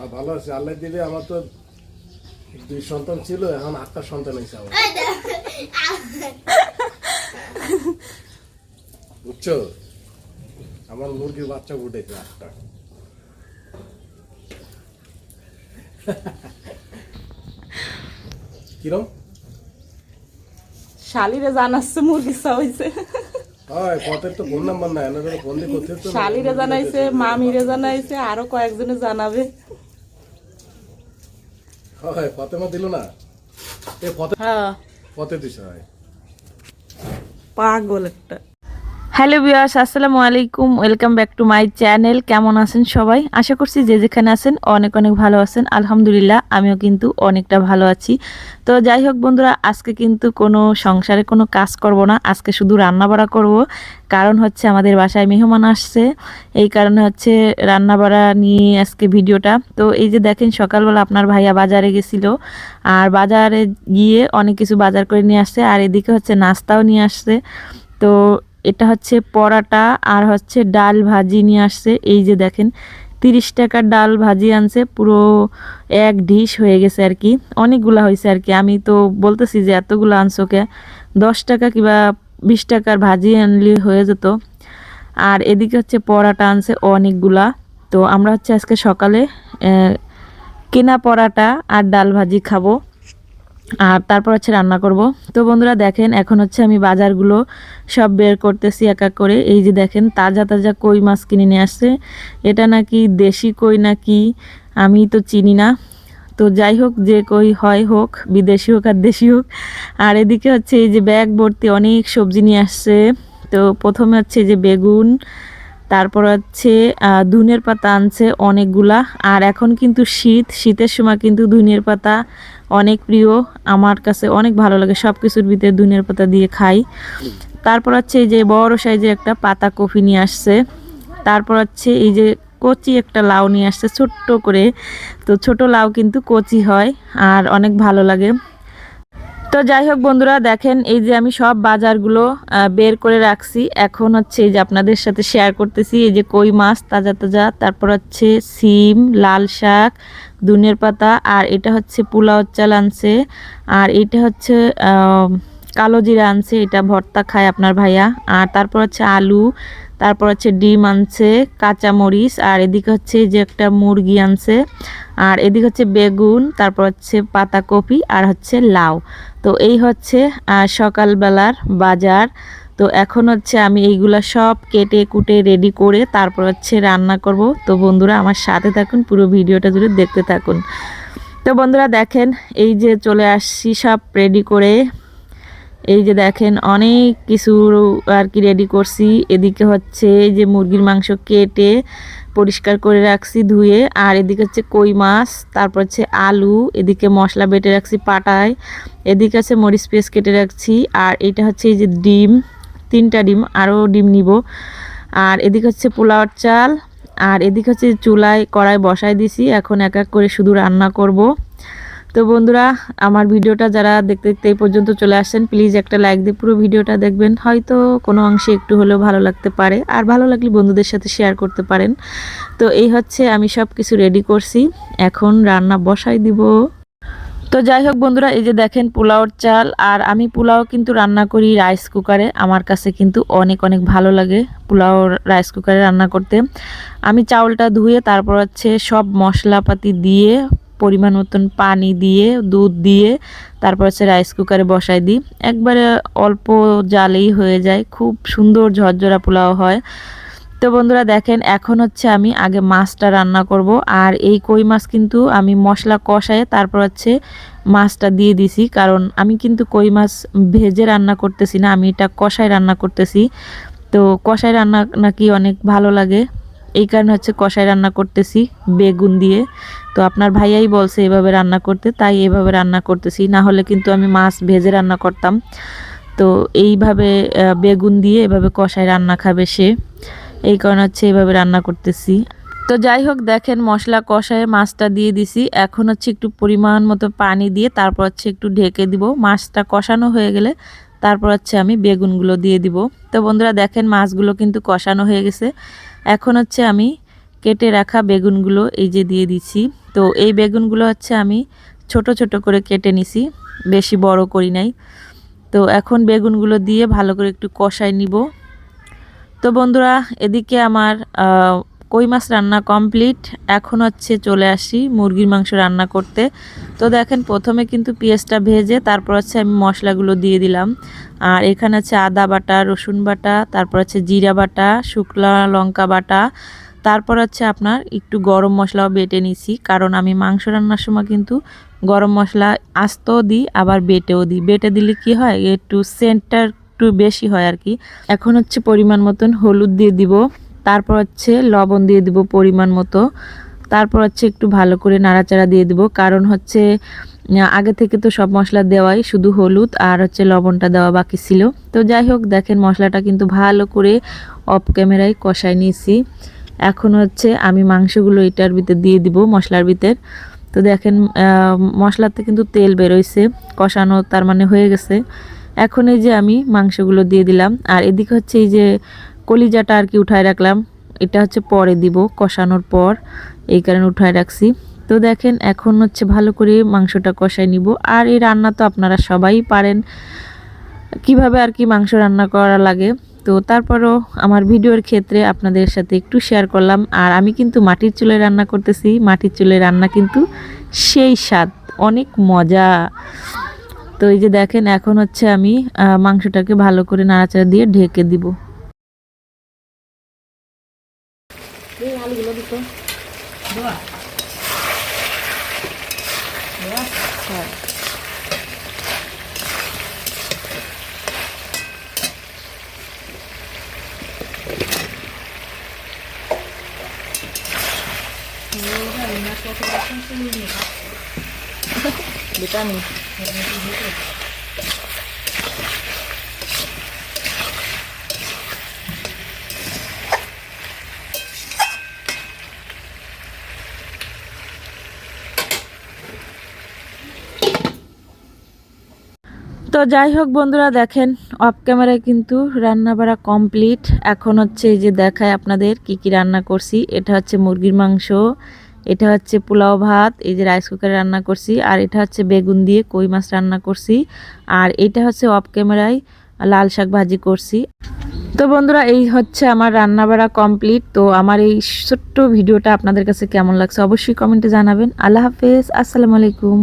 আর ভালো আছে আল্লাহ দিলে আমার তো দুই সন্তান ছিল এখন আটটা সন্তান হয়েছে আমার। বুঝছ? আমার মুরগির বাচ্চা ফুটেছে আটটা। কিরম? শালিরে জানাচ্ছে মুরগি শালিরে জানাইছে মামিরে জানাইছে আরও কয়েকজনে জানাবে। হয় পথে মা দিল না? এ পথে হ্যাঁ। পথে দিছে হয়। পাগল একটা। হ্যালো বিয়াস আসসালামু আলাইকুম। Welcome back to my channel. কেমন আছেন সবাই? আশা করছি যে যেখানে আছেন অনেক অনেক ভালো আছেন। আলহামদুলিল্লাহ, আমিও কিন্তু অনেকটা ভালো আছি। তো যাই হোক বন্ধুরা, আজকে কিন্তু কোনো সংসারে কোনো কাজ করব না। আজকে শুধু রান্না বাড়া করব। কারণ হচ্ছে আমাদের বাসায় মেহমান আসছে। এই কারণে হচ্ছে রান্না বাড়া নিয়ে আজকে ভিডিওটা। তো এই যে দেখেন, সকালবেলা আপনার ভাইয়া বাজারে গেছিল। আর বাজারে গিয়ে অনেক কিছু বাজার করে নিয়ে আসছে। আর এদিকে হচ্ছে নাস্তাও নিয়ে আসছে। তো এটা হচ্ছে পরাটা আর হচ্ছে ডাল ভাজি নিয়ে আসছে। এই যে দেখেন, তিরিশ টাকার ডাল ভাজি আনছে, পুরো এক ডিশ হয়ে গেছে আর কি। অনেকগুলা হয়েছে আর কি। আমি তো বলতেছি যে এতগুলো আনছো কে? দশ টাকা কিংবা বিশ টাকার ভাজি আনলে হয়ে যেত। আর এদিকে হচ্ছে পরাটা আনছে অনেকগুলা। তো আমরা হচ্ছে আজকে সকালে কেনা পরাটা আর ডাল ভাজি খাব। আর তারপর হচ্ছে রান্না করব। তো বন্ধুরা দেখেন, এখন হচ্ছে আমি বাজারগুলো সব বের করতেছি এক এক করে। এই যে দেখেন, তাজা তাজা কই মাছ কিনে নিয়ে আসছে। এটা নাকি দেশি কই নাকি আমি তো চিনি না। তো যাই হোক, যে কই হয় হোক, বিদেশি হোক আর দেশি হোক। আর এদিকে হচ্ছে এই যে ব্যাগ ভর্তি অনেক সবজি নিয়ে আসছে। তো প্রথমে হচ্ছে যে বেগুন, তারপর হচ্ছে ধুনের পাতা আনছে অনেকগুলা। আর এখন কিন্তু শীত, শীতের সময় কিন্তু ধুনের পাতা অনেক প্রিয়, আমার কাছে অনেক ভালো লাগে সব কিছুর ভিতরে ধুনের পাতা দিয়ে খাই। তারপর হচ্ছে এই যে বড় সাইজের একটা পাতা কফি নিয়ে আসছে। তারপর হচ্ছে এই যে কচি একটা লাউ নিয়ে আসছে, ছোট্ট করে। তো ছোট লাউ কিন্তু কচি হয় আর অনেক ভালো লাগে। তো যাই হোক বন্ধুরা, দেখেন এই যে আমি সব বাজারগুলো বের করে রাখছি। এখন হচ্ছে এই যে আপনাদের সাথে শেয়ার করতেছি, এই যে কই মাছ, তাজা তাজা। তারপর হচ্ছে সিম, লাল শাক দুনের পাতা, আর এটা হচ্ছে পোলাও চাল আনছে, আর এটা হচ্ছে কালো জিরা আনছে, এটা ভর্তা খায় আপনার ভাইয়া, আর তারপর হচ্ছে আলু, তারপর হচ্ছে ডিম আনছে, কাঁচা মরিচ, আর এদিকে হচ্ছে যে একটা মুরগি আনছে, আর এদিকে হচ্ছে বেগুন, তারপর হচ্ছে পাতাকপি, আর হচ্ছে লাউ। তো এই হচ্ছে সকালবেলার বাজার। তো এখন হচ্ছে আমি এইগুলা সব কেটে কুটে রেডি করে তারপর হচ্ছে রান্না করব। তো বন্ধুরা আমার সাথে থাকুন, পুরো ভিডিওটা জুড়ে দেখতে থাকুন। তো বন্ধুরা দেখেন, এই যে চলে আসছি সব রেডি করে। এই যে দেখেন, অনেক কিছু আর কি রেডি করছি। এদিকে হচ্ছে যে মুরগির মাংস কেটে পরিষ্কার করে রাখছি ধুয়ে। আর এদিকে হচ্ছে কই মাছ, তারপর হচ্ছে আলু, এদিকে মশলা বেটে রাখছি পাটায়। এদিকে হচ্ছে মরিচ পেস্ট কেটে রাখছি। আর এটা হচ্ছে এই যে ডিম। তিনটা ডিম আরও ডিম নিব। আর এদিকে হচ্ছে পোলাওয়ার চাল, আর এদিকে হচ্ছে চুলায় কড়াই বসাই দিছি। এখন এক এক করে শুধু রান্না করব। তো বন্ধুরা, আমার ভিডিওটা যারা দেখতে দেখতে এই পর্যন্ত চলে আসছেন, প্লিজ একটা লাইক দিয়ে পুরো ভিডিওটা দেখবেন। হয়তো কোনো অংশে একটু হলেও ভালো লাগতে পারে, আর ভালো লাগলে বন্ধুদের সাথে শেয়ার করতে পারেন। তো এই হচ্ছে আমি সব কিছু রেডি করছি। এখন রান্না বসাই দিব। তো যাই হোক বন্ধুরা, এই যে দেখেন পোলাওর চাল, আর আমি পোলাও কিন্তু রান্না করি রাইস কুকারে আমার কাছে কিন্তু অনেক অনেক ভালো লাগে পোলাও রাইস কুকারে রান্না করতে। আমি চাউলটা ধুয়ে তারপর হচ্ছে সব মশলাপাতি দিয়ে, পরিমাণ মতন পানি দিয়ে, দুধ দিয়ে তারপর হচ্ছে রাইস কুকারে বসাই দিই। একবারে অল্প জালেই হয়ে যায়, খুব সুন্দর ঝরঝরা পোলাও হয়। তো বন্ধুরা দেখেন, এখন হচ্ছে আমি আগে মাছটা রান্না করব, আর এই কই মাছ কিন্তু আমি মশলা কষায় তারপর হচ্ছে মাছটা দিয়ে দিছি, কারণ আমি কিন্তু কই মাছ ভেজে রান্না করতেছি না, আমি এটা কষায় রান্না করতেছি। তো কষায় রান্না নাকি অনেক ভালো লাগে, এই কারণে হচ্ছে কষায় রান্না করতেছি বেগুন দিয়ে। তো আপনার ভাইয়াই বলছে এভাবে রান্না করতে, তাই এভাবে রান্না করতেছি, না হলে কিন্তু আমি মাছ ভেজে রান্না করতাম। তো এইভাবে বেগুন দিয়ে এভাবে কষায় রান্না খাবে সে। এই কারণে হচ্ছে এইভাবে রান্না করতেছি। তো যাই হোক, দেখেন মশলা কষায় মাছটা দিয়ে দিছি। এখন হচ্ছে একটু পরিমাণ মতো পানি দিয়ে তারপর হচ্ছে একটু ঢেকে দিব। মাছটা কষানো হয়ে গেলে তারপর হচ্ছে আমি বেগুনগুলো দিয়ে দিব। তো বন্ধুরা, দেখেন মাছগুলো কিন্তু কষানো হয়ে গেছে। এখন হচ্ছে আমি কেটে রাখা বেগুনগুলো এই যে দিয়ে দিচ্ছি তো এই বেগুনগুলো হচ্ছে আমি ছোট ছোট করে কেটে নিছি, বেশি বড় করি নাই। তো এখন বেগুনগুলো দিয়ে ভালো করে একটু কষাই নিব। তো বন্ধুরা, এদিকে আমার কই মাছ রান্না কমপ্লিট। এখন হচ্ছে চলে আসি মুরগির মাংস রান্না করতে। তো দেখেন, প্রথমে কিন্তু পেঁয়াজটা ভেজে তারপর হচ্ছে আমি মশলাগুলো দিয়ে দিলাম। আর এখানে আছে আদা বাটা, রসুন বাটা, তারপর হচ্ছে জিরা বাটা, শুকলা লঙ্কা বাটা। তারপর হচ্ছে আপনার একটু গরম মশলাও বেটে নিছি, কারণ আমি মাংস রান্নার সময় কিন্তু গরম মশলা আস্তও দিই, আবার বেটেও দিই। বেটে দিলে কি হয়, একটু সেন্টটা একটু বেশি হয় আর কি। এখন হচ্ছে পরিমাণ মতন হলুদ দিয়ে দিব, তারপর হচ্ছে লবণ দিয়ে দিব পরিমাণ মতো, তারপর হচ্ছে একটু ভালো করে নাড়াচাড়া দিয়ে দিব, কারণ হচ্ছে আগে থেকে তো সব মশলা দেওয়াই শুধু হলুদ আর হচ্ছে লবণটা দেওয়া বাকি ছিল। তো যাই হোক, দেখেন মশলাটা কিন্তু ভালো করে অফ ক্যামেরায় কষাই নিয়েছি। এখন হচ্ছে আমি মাংসগুলো এটার ভিতর দিয়ে দিব, মশলার ভিতর। তো দেখেন মশলাতে কিন্তু তেল বেরোইছে কষানো তার মানে হয়ে গেছে। এখন এই যে আমি মাংসগুলো দিয়ে দিলাম, আর এদিকে হচ্ছে এই যে কলিজাটা আর কি উঠায় রাখলাম, এটা হচ্ছে পরে দিব, কষানোর পর এই কারণে উঠায় রাখছি। তো দেখেন, এখন হচ্ছে ভালো করে মাংসটা কষাই নিব, আর এই রান্না তো আপনারা সবাই পারেন, কীভাবে আর কি মাংস রান্না করা লাগে। তো তারপরও আমার ভিডিওর ক্ষেত্রে আপনাদের সাথে একটু শেয়ার করলাম, আর আমি কিন্তু মাটির চুলে রান্না করতেছি, মাটির চুলে রান্না কিন্তু সেই স্বাদ, অনেক মজা। তো এই যে দেখেন এখন হচ্ছে আমি মাংসটাকে ভালো করে নাড়াচাড়া দিয়ে ঢেকে দিব। তো যাই হোক বন্ধুরা, দেখেন অফ ক্যামেরায় কিন্তু রান্না বাড়া কমপ্লিট এখন হচ্ছে এই যে দেখায় আপনাদের কি কি রান্না করছি। এটা হচ্ছে মুরগির মাংস এটা হচ্ছে পোলাও ভাত, এই যে রাইস কুকারে রান্না করছি, আর এটা হচ্ছে বেগুন দিয়ে কই মাছ রান্না করছি, আর এটা হচ্ছে অফ ক্যামেরায় লাল শাক ভাজি করছি। তো বন্ধুরা, এই হচ্ছে আমার রান্নাবাড়া কমপ্লিট তো আমার এই ছোট্ট ভিডিওটা আপনাদের কাছে কেমন লাগছে অবশ্যই কমেন্টে জানাবেন। আল্লাহ হাফেজ, আসসালামু আলাইকুম।